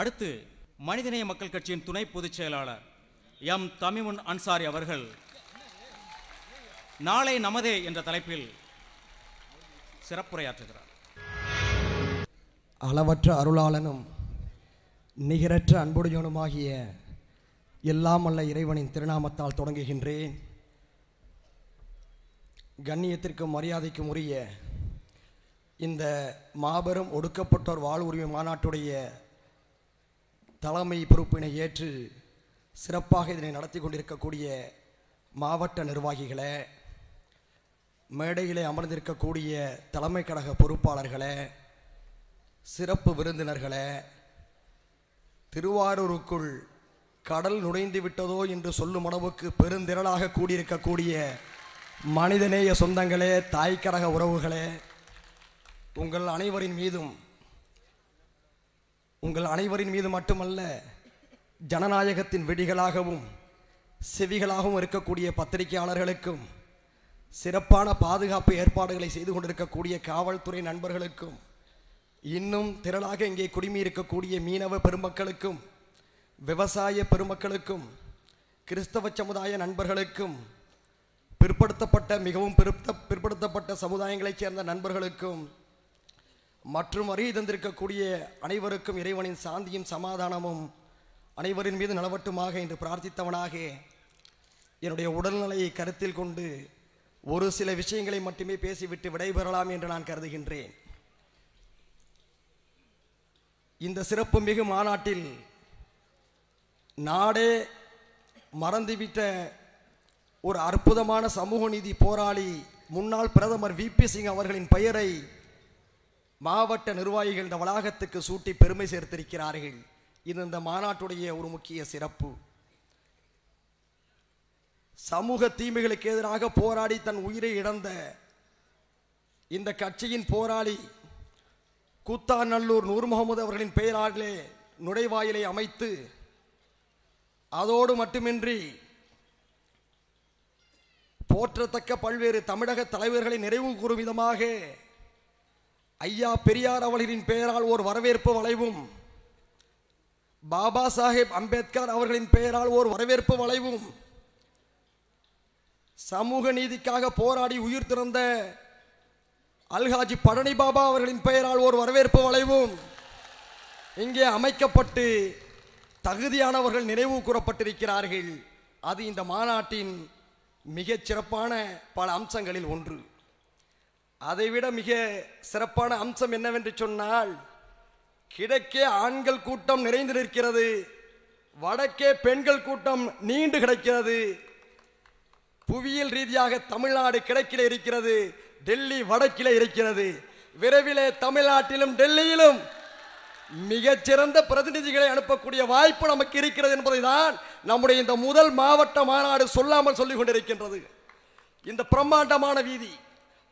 அடுத்து மனிதநேய மக்கள் கட்சியின் துணை பொதுச் செயலாளர் எம். தமிமுன் அன்சாரி அவர்கள். நாளை நமதே என்ற தலைப்பில் சிறப்புரையாற்றுகிறார். அளவற்ற அருளாளனும் நிகரற்ற அன்புடையவனுமாகிய எல்லாம் அல்ல இறைவனின் திருநாமத்தால் தொடங்குகின்றேன். கண்ணியத்திற்கும் மரியாதைக்கும் உரிய இந்த மாபெரும் ஒடுக்கப்பட்டோர் வாழ்வுரிமை மாநாட்டுடைய தலைமை பொறுப்பினை ஏற்று சிறப்பாக இதனை நடத்தி கொண்டிருக்கக்கூடிய மாவட்ட நிர்வாகிகளே மேடையிலே அமர்ந்திருக்கக்கூடிய தலைமை கழக பொறுப்பாளர்களே சிறப்பு விருந்தினர்களே திருவாரூருக்குள் கடல் நுழைந்து விட்டதோ என்று சொல்லும் அளவுக்கு பெருந்திரளாக கூடியிருக்கக்கூடிய மனிதநேய சொந்தங்களே தாய்க்கரக உறவுகளே உங்கள் அனைவரின் மீதும் உங்கள் அனைவரின் மீது மட்டுமல்ல ஜனநாயகத்தின் வெடிகளாகவும் செவிகளாகவும் இருக்கக்கூடிய பத்திரிகையாளர்களுக்கும் சிறப்பான பாதுகாப்பு ஏற்பாடுகளை செய்து கொண்டிருக்கக்கூடிய காவல்துறை நண்பர்களுக்கும் இன்னும் திரளாக இங்கே குடிமி இருக்கக்கூடிய மீனவ பெருமக்களுக்கும் விவசாய பெருமக்களுக்கும் கிறிஸ்தவ சமுதாய நண்பர்களுக்கும் பிற்படுத்தப்பட்ட மிகவும் பிற்படுத்தப்பட்ட சமுதாயங்களைச் சேர்ந்த நண்பர்களுக்கும் மற்றும் அறிய தந்திருக்கக்கூடிய அனைவருக்கும் இறைவனின் சாந்தியும் சமாதானமும் அனைவரின் மீது நலவட்டுமாக என்று பிரார்த்தித்தவனாக என்னுடைய உடல்நிலையை கருத்தில் கொண்டு ஒரு சில விஷயங்களை மட்டுமே பேசிவிட்டு விடைபெறலாம் என்று நான் கருதுகின்றேன். இந்த சிறப்பு மிகு மாநாட்டில் நாடே மறந்துவிட்ட ஒரு அற்புதமான சமூக நீதி போராளி முன்னாள் பிரதமர் விபி சிங் அவர்களின் பெயரை மாவட்ட நிர்வாகிகள் இந்த வளாகத்துக்கு சூட்டி பெருமை சேர்த்திருக்கிறார்கள். இது இந்த மாநாட்டுடைய ஒரு முக்கிய சிறப்பு. சமூக தீமைகளுக்கு எதிராக போராடி தன் உயிரை இழந்த இந்த கட்சியின் போராளி கூத்தாநல்லூர் நூர் முகமது அவர்களின் பெயராலே நுழைவாயிலை அமைத்து அதோடு மட்டுமின்றி போற்றத்தக்க பல்வேறு தமிழக தலைவர்களை நிறைவு கூறும் விதமாக ஐயா பெரியார் அவர்களின் பெயரால் ஓர் வரவேற்பு வளைவும். பாபா சாஹேப் அம்பேத்கர் அவர்களின் பெயரால் ஓர் வரவேற்பு வளைவும். சமூக நீதிக்காக போராடி உயிர் திறந்த அல்ஹாஜி பழனி பாபா அவர்களின் பெயரால் ஓர் வரவேற்பு வளைவும். இங்கே அமைக்கப்பட்டு தகுதியானவர்கள் நினைவு கூறப்பட்டிருக்கிறார்கள். அது இந்த மாநாட்டின் மிகச் சிறப்பான பல அம்சங்களில் ஒன்று. அதைவிட மிக சிறப்பான அம்சம் என்னவென்று சொன்னால் கிழக்கே ஆண்கள் கூட்டம் நிறைந்து நிற்கிறது வடக்கே பெண்கள் கூட்டம் நீண்டு கிடக்கிறது புவியியல் ரீதியாக தமிழ்நாடு கிழக்கிலே இருக்கிறது டெல்லி வடக்கிலே இருக்கிறது. விரைவிலே தமிழ்நாட்டிலும் டெல்லியிலும் மிகச்சிறந்த பிரதிநிதிகளை அனுப்பக்கூடிய வாய்ப்பு நமக்கு இருக்கிறது என்பதை தான் நம்முடைய இந்த முதல் மாவட்ட மாநாடு சொல்லாமல் சொல்லிக் கொண்டிருக்கின்றது. இந்த பிரம்மாண்டமான வீதி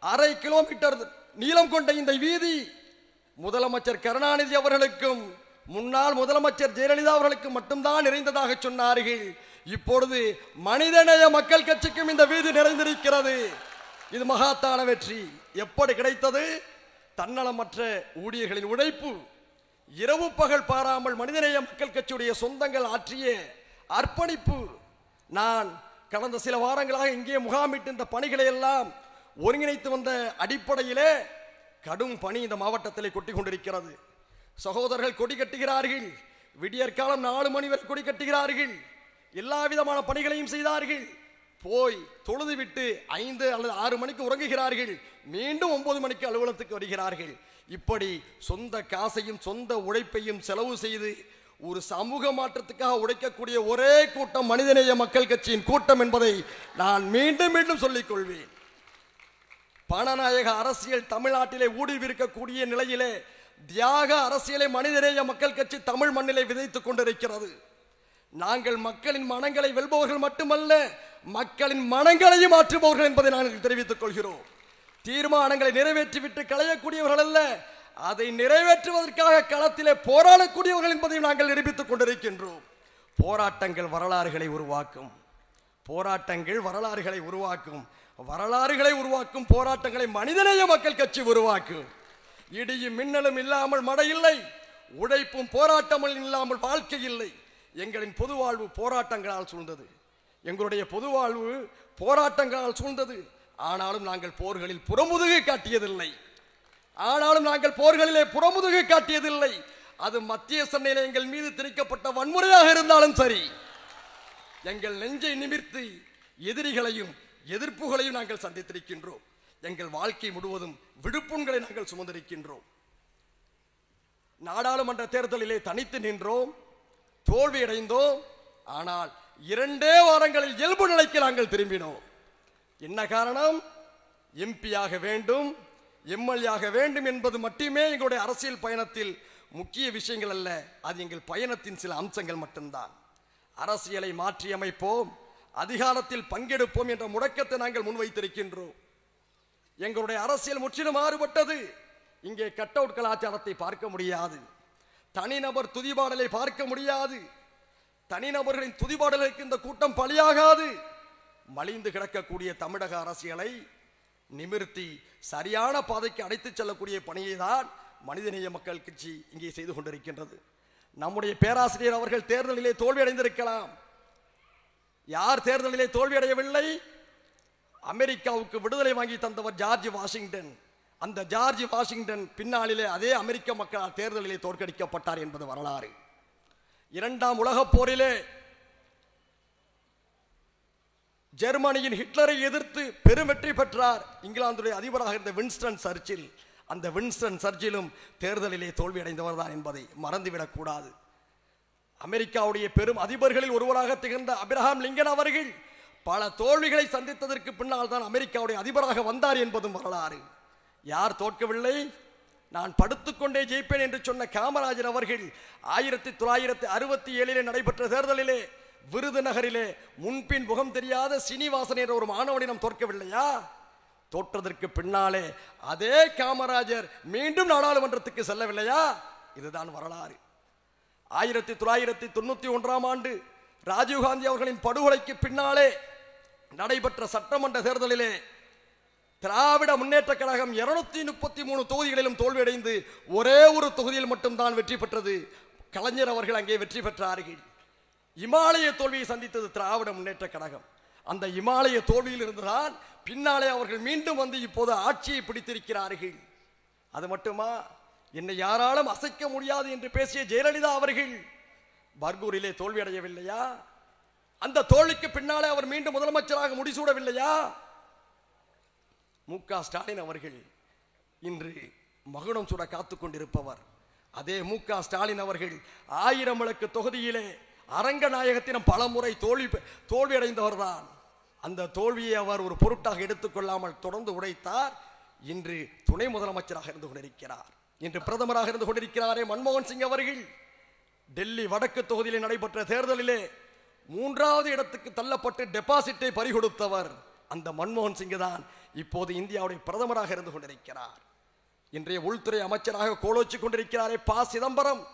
அரை கிலோமீட்டர் நீளம் கொண்ட இந்த வீதி முதலமைச்சர் கருணாநிதி அவர்களுக்கும் முன்னாள் முதலமைச்சர் ஜெயலலிதா அவர்களுக்கும் மட்டும்தான் நிறைந்ததாக சொன்னார்கள். இப்பொழுது மனிதநேய மக்கள் கட்சிக்கும் இந்த வீதி நிறைந்திருக்கிறது. இது மகாத்தான வெற்றி. எப்படி கிடைத்தது? தன்னலமற்ற ஊழியர்களின் உழைப்பு இரவு பகல் பாராமல் மனிதநேய மக்கள் கட்சியுடைய சொந்தங்கள் ஆற்றிய அர்ப்பணிப்பு. நான் கடந்த சில வாரங்களாக இங்கே முகாமிட்டு இந்த பணிகளை எல்லாம் ஒருங்கிணைத்து வந்த அடிப்படையிலே கடும் பணி இந்த மாவட்டத்திலே கொட்டி கொண்டிருக்கிறது சகோதரர்கள் கொடி கட்டுகிறார்கள். விடியற்காலம் நாலு மணி வரை கொடி கட்டுகிறார்கள். எல்லா விதமான பணிகளையும் செய்தார்கள். போய் தொழுது விட்டு ஐந்து அல்லது ஆறு மணிக்கு உறங்குகிறார்கள். மீண்டும் ஒன்பது மணிக்கு அலுவலகத்துக்கு வருகிறார்கள். இப்படி சொந்த காசையும் சொந்த உழைப்பையும் செலவு செய்து ஒரு சமூக மாற்றத்துக்காக உழைக்கக்கூடிய ஒரே கூட்டம் மனிதநேய மக்கள் கட்சியின் கூட்டம் என்பதை நான் மீண்டும் மீண்டும் சொல்லிக் கொள்வேன். பணநாயக அரசியல் தமிழ்நாட்டிலே ஊடுருவிருக்கக்கூடிய நிலையிலே தியாக அரசியலை மனிதநேய மக்கள் கட்சி தமிழ் மண்ணிலே விதைத்துக் கொண்டிருக்கிறது. நாங்கள் மக்களின் மனங்களை வெல்பவர்கள் மட்டுமல்ல மக்களின் மனங்களையும் மாற்றுபவர்கள் என்பதை நாங்கள் தெரிவித்துக் கொள்கிறோம். தீர்மானங்களை நிறைவேற்றிவிட்டு களையக்கூடியவர்கள் அல்ல அதை நிறைவேற்றுவதற்காக களத்திலே போராடக்கூடியவர்கள் என்பதையும் நாங்கள் நிரூபித்துக் கொண்டிருக்கின்றோம். போராட்டங்கள் வரலாறுகளை உருவாக்கும். போராட்டங்கள் வரலாறுகளை உருவாக்கும். வரலாறுகளை உருவாக்கும் போராட்டங்களை மனிதநேய மக்கள் கட்சி உருவாக்கும் இடியும் மின்னலும் இல்லாமல் மடையில்லை இல்லை. உழைப்பும் போராட்டமும் இல்லாமல் வாழ்க்கை இல்லை. எங்களின் பொது வாழ்வு போராட்டங்களால் சூழ்ந்தது. எங்களுடைய பொது வாழ்வு போராட்டங்களால் சூழ்ந்தது. ஆனாலும் நாங்கள் போர்களில் புறமுதுகு காட்டியதில்லை. ஆனாலும் நாங்கள் போர்களிலே புறமுதுகு காட்டியதில்லை. அது மத்திய சென்னையில் எங்கள் மீது திணிக்கப்பட்ட வன்முறையாக இருந்தாலும் சரி. எங்கள் நெஞ்சை நிமிர்த்தி எதிரிகளையும் எதிர்ப்புகளையும் நாங்கள் சந்தித்திருக்கின்றோம். எங்கள் வாழ்க்கை முழுவதும் விடுப்புண்களை நாங்கள் சுமந்திருக்கின்றோம். நாடாளுமன்ற தேர்தலிலே தனித்து நின்றோம் தோல்வியடைந்தோம் ஆனால் இரண்டே வாரங்களில் இயல்பு நிலைக்கு நாங்கள் திரும்பினோம். என்ன காரணம்? எம்பியாக வேண்டும் எம்எல்ஏ ஆக வேண்டும் என்பது மட்டுமே எங்களுடைய அரசியல் பயணத்தில் முக்கிய விஷயங்கள் அல்ல அது எங்கள் பயணத்தின் சில அம்சங்கள் மட்டும்தான். அரசியலை மாற்றியமைப்போம் அதிகாரத்தில் பங்கெடுப்போம் என்ற முடக்கத்தை நாங்கள் முன்வைத்திருக்கின்றோம். எங்களுடைய அரசியல் முற்றிலும் மாறுபட்டது. இங்கே கட் அவுட் கலாச்சாரத்தை பார்க்க முடியாது. தனிநபர் துதிபாடலை பார்க்க முடியாது. தனிநபர்களின் துதிபாடலுக்கு இந்த கூட்டம் பலியாகாது. மலிந்து கிடக்கக்கூடிய தமிழக அரசியலை நிமிர்த்தி சரியான பாதைக்கு அடைத்துச் செல்லக்கூடிய பணியை தான் மனிதநேய மக்கள் கட்சி இங்கே செய்து கொண்டிருக்கின்றது. நம்முடைய பேராசிரியர் அவர்கள் தேர்தலிலே தோல்வியடைந்திருக்கலாம். யார் தேர்தலிலே தோல்வியடையவில்லை? அமெரிக்காவுக்கு விடுதலை வாங்கி தந்தவர் ஜார்ஜ் வாஷிங்டன். அந்த ஜார்ஜ் வாஷிங்டன் பின்னாளிலே அதே அமெரிக்க மக்களால் தேர்தலிலே தோற்கடிக்கப்பட்டார் என்பது வரலாறு. இரண்டாம் உலகப் போரிலே ஜெர்மனியின் ஹிட்லரை எதிர்த்து பெரும் வெற்றி பெற்றார் இங்கிலாந்துடைய அதிபராக இருந்த வின்ஸ்டன் சர்ச்சில். அந்த வின்ஸ்டன் சர்ச்சிலும் தேர்தலிலே தோல்வியடைந்தவர் தான் என்பதை மறந்துவிடக்கூடாது அமெரிக்காவுடைய பெரும் அதிபர்களில் ஒருவராக திகழ்ந்த அபிரஹாம் லிங்கன் அவர்கள் பல தோல்விகளை சந்தித்ததற்கு பின்னால் தான் அமெரிக்காவுடைய அதிபராக வந்தார் என்பதும் வரலாறு. யார் தோற்கவில்லை? நான் படுத்துக்கொண்டே ஜெயிப்பேன் என்று சொன்ன காமராஜர் அவர்கள் ஆயிரத்தி தொள்ளாயிரத்தி அறுபத்தி ஏழிலே நடைபெற்ற தேர்தலிலே விருதுநகரிலே முன்பின் முகம் தெரியாத சீனிவாசன் என்ற ஒரு மாணவனிடம் தோற்கவில்லையா? தோற்றதற்கு பின்னாலே அதே காமராஜர் மீண்டும் நாடாளுமன்றத்துக்கு செல்லவில்லையா? இதுதான் வரலாறு. ஆயிரத்தி தொள்ளாயிரத்தி தொண்ணூற்றி ஒன்றாம் ஆண்டு ராஜீவ்காந்தி அவர்களின் படுகொலைக்கு பின்னாலே நடைபெற்ற சட்டமன்ற தேர்தலிலே திராவிட முன்னேற்ற கழகம் இருநூத்தி முப்பத்தி மூணு தொகுதிகளிலும் தோல்வியடைந்து ஒரே ஒரு தொகுதியில் மட்டும்தான் வெற்றி பெற்றது. கலைஞர் அவர்கள் அங்கே வெற்றி பெற்றார்கள் இமாலய தோல்வியை சந்தித்தது திராவிட முன்னேற்ற கழகம். அந்த இமாலய தோல்வியில் இருந்துதான் பின்னாலே அவர்கள் மீண்டும் வந்து இப்போது ஆட்சியை பிடித்திருக்கிறார்கள். அது மட்டுமா? என்னை யாராலும் அசைக்க முடியாது என்று பேசிய ஜெயலலிதா அவர்கள் பர்கூரிலே தோல்வி அடையவில்லையா? அந்த தோல்விக்கு பின்னாலே அவர் மீண்டும் முதலமைச்சராக முடிசூடவில்லையா? மு. க. ஸ்டாலின் அவர்கள் இன்று மகுடம் சுட காத்து கொண்டிருப்பவர். அதே மு. க. ஸ்டாலின் அவர்கள் ஆயிரம் விளக்கு தொகுதியிலே அரங்கநாயகத்தினம் பல முறை தோல்வி தோல்வியடைந்தவர் தான். அந்த தோல்வியை அவர் ஒரு பொருட்டாக எடுத்துக்கொள்ளாமல் தொடர்ந்து உடைத்தார். இன்று துணை முதலமைச்சராக இருந்து கொண்டிருக்கிறார். இன்று பிரதமராக இருந்து கொண்டிருக்கிறாரே மன்மோகன் சிங் அவர்கள். டெல்லி வடக்கு தொகுதியில் நடைபெற்ற தேர்தலிலே மூன்றாவது இடத்துக்கு தள்ளப்பட்டு டெபாசிட்டை பறிகொடுத்தவர் அந்த மன்மோகன் சிங் தான் இப்போது இந்தியாவுடைய பிரதமராக இருந்து கொண்டிருக்கிறார். இன்றைய உள்துறை அமைச்சராக கோலோச்சிக் கொண்டிருக்கிறாரே ப. சிதம்பரம்.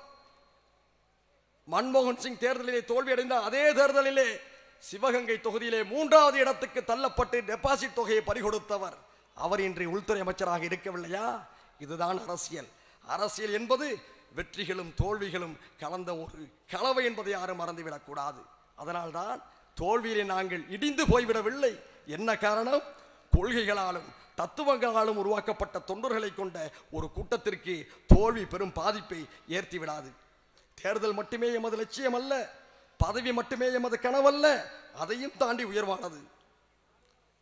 மன்மோகன் சிங் தேர்தலிலே தோல்வியடைந்த அதே தேர்தலிலே சிவகங்கை தொகுதியிலே மூன்றாவது இடத்துக்கு தள்ளப்பட்டு டெபாசிட் தொகையை பறிகொடுத்தவர். அவர் இன்று உள்துறை அமைச்சராக இருக்கவில்லையா? இதுதான் அரசியல். அரசியல் என்பது வெற்றிகளும் தோல்விகளும் கலந்த ஒரு கலவை என்பதை யாரும் மறந்துவிடக்கூடாது அதனால்தான் தோல்வியிலே நாங்கள் இடிந்து போய்விடவில்லை. என்ன காரணம்? கொள்கைகளாலும் தத்துவங்களாலும் உருவாக்கப்பட்ட தொண்டர்களை கொண்ட ஒரு கூட்டத்திற்கு தோல்வி பெரும் பாதிப்பை ஏற்றி விடாது. தேர்தல் மட்டுமே எமது லட்சியம் அல்ல. பதவி மட்டுமே எமது கனவல்ல. அதையும் தாண்டி உயர்வானது.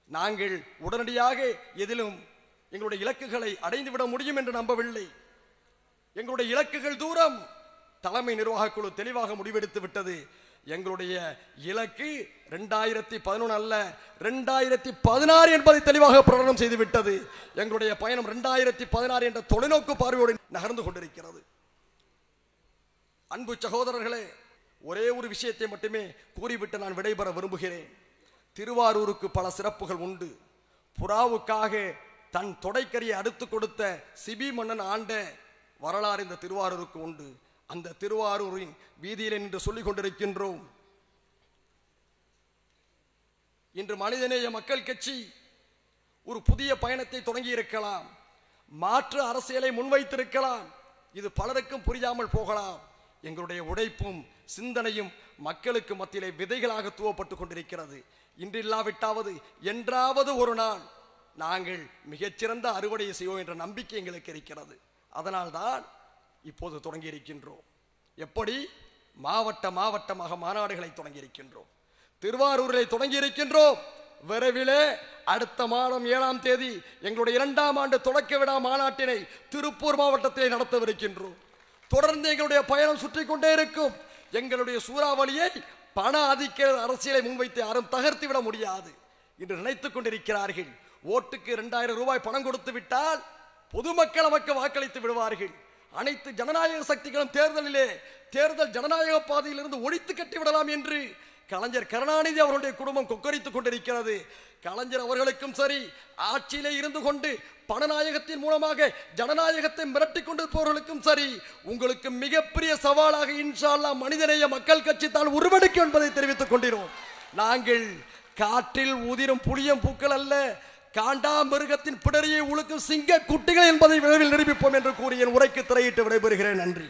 நாங்கள் உடனடியாக எதிலும் எங்களுடைய இலக்குகளை அடைந்து விட முடியும் என்று நம்பவில்லை. எங்களுடைய இலக்குகள் தூரம். தலைமை நிர்வாக குழு தெளிவாக முடிவெடுத்து விட்டது. எங்களுடைய இலக்கு ரெண்டாயிரத்தி பதினொன்று அல்ல ரெண்டாயிரத்தி பதினாறு என்பதை தெளிவாக பிரகடனம் செய்து விட்டது. எங்களுடைய பயணம் ரெண்டாயிரத்தி பதினாறு என்ற தொலைநோக்கு பார்வையோடு நகர்ந்து கொண்டிருக்கிறது. அன்பு சகோதரர்களே ஒரே ஒரு விஷயத்தை மட்டுமே கூறிவிட்டு நான் விடைபெற விரும்புகிறேன். திருவாரூருக்கு பல சிறப்புகள் உண்டு. புறாவுக்காக தன் தொடைக்கரியை அடுத்து கொடுத்த சிபி மன்னன் ஆண்ட வரலாறு இந்த திருவாரூருக்கு உண்டு. அந்த திருவாரூரின் வீதியில் நின்று சொல்லிக் கொண்டிருக்கின்றோம். இன்று மனிதநேய மக்கள் கட்சி ஒரு புதிய பயணத்தை தொடங்கி இருக்கலாம் மாற்று அரசியலை முன்வைத்திருக்கலாம். இது பலருக்கும் புரியாமல் போகலாம். எங்களுடைய உழைப்பும் சிந்தனையும் மக்களுக்கு மத்தியிலே விதைகளாக துவப்பட்டு கொண்டிருக்கிறது. இன்றில்லாவிட்டாவது என்றாவது ஒரு நாள் நாங்கள் மிகச்சிறந்த அறுவடையை செய்வோம் என்ற நம்பிக்கை எங்களுக்கு இருக்கிறது. அதனால்தான் இப்போது தொடங்கி இருக்கின்றோம் எப்படி? மாவட்ட மாவட்டமாக மாநாடுகளை தொடங்கி இருக்கின்றோம் திருவாரூரிலே தொடங்கி இருக்கின்றோம் விரைவிலே அடுத்த மாதம் ஏழாம் தேதி எங்களுடைய இரண்டாம் ஆண்டு தொடக்க விழா மாநாட்டினை திருப்பூர் மாவட்டத்திலே நடத்தவிருக்கின்றோம். தொடர்ந்து எங்களுடைய பயணம் சுற்றி கொண்டே இருக்கும். எங்களுடைய சூறாவளியை பண ஆதிக்க அரசியலை முன்வைத்து யாரும் தகர்த்து விட முடியாது என்று நினைத்துக் கொண்டிருக்கிறார்கள். ஓட்டுக்கு இரண்டாயிரம் ரூபாய் பணம் கொடுத்து விட்டால் பொதுமக்கள் நமக்கு வாக்களித்து விடுவார்கள். அனைத்து ஜனநாயக சக்திகளும் தேர்தலிலே தேர்தல் ஜனநாயக பாதையிலிருந்து ஒழித்து கட்டி விடலாம் என்று கலைஞர் கருணாநிதி அவருடைய குடும்பம் கொக்கரித்துக் கொண்டிருக்கிறது. கலைஞர் அவர்களுக்கும் சரி ஆட்சியிலே இருந்து கொண்டு பணநாயகத்தின் மூலமாக ஜனநாயகத்தை மிரட்டி கொண்டிருப்பவர்களுக்கும் சரி உங்களுக்கு மிகப்பெரிய சவாலாக இன்ஷால்லா மனிதநேய மக்கள் கட்சி தான் உருவெடுக்கும் என்பதை தெரிவித்துக் கொண்டிருக்கிறோம். நாங்கள் காற்றில் உதிரும் புளியம் பூக்கள் அல்ல காண்டாமிருகத்தின் பிடரியை உழுக்கும் சிங்க குட்டிகள் என்பதை விரைவில் நிரூபிப்போம் என்று கூறி என் உரைக்கு திரையிட்டு விடைபெறுகிறேன். நன்றி.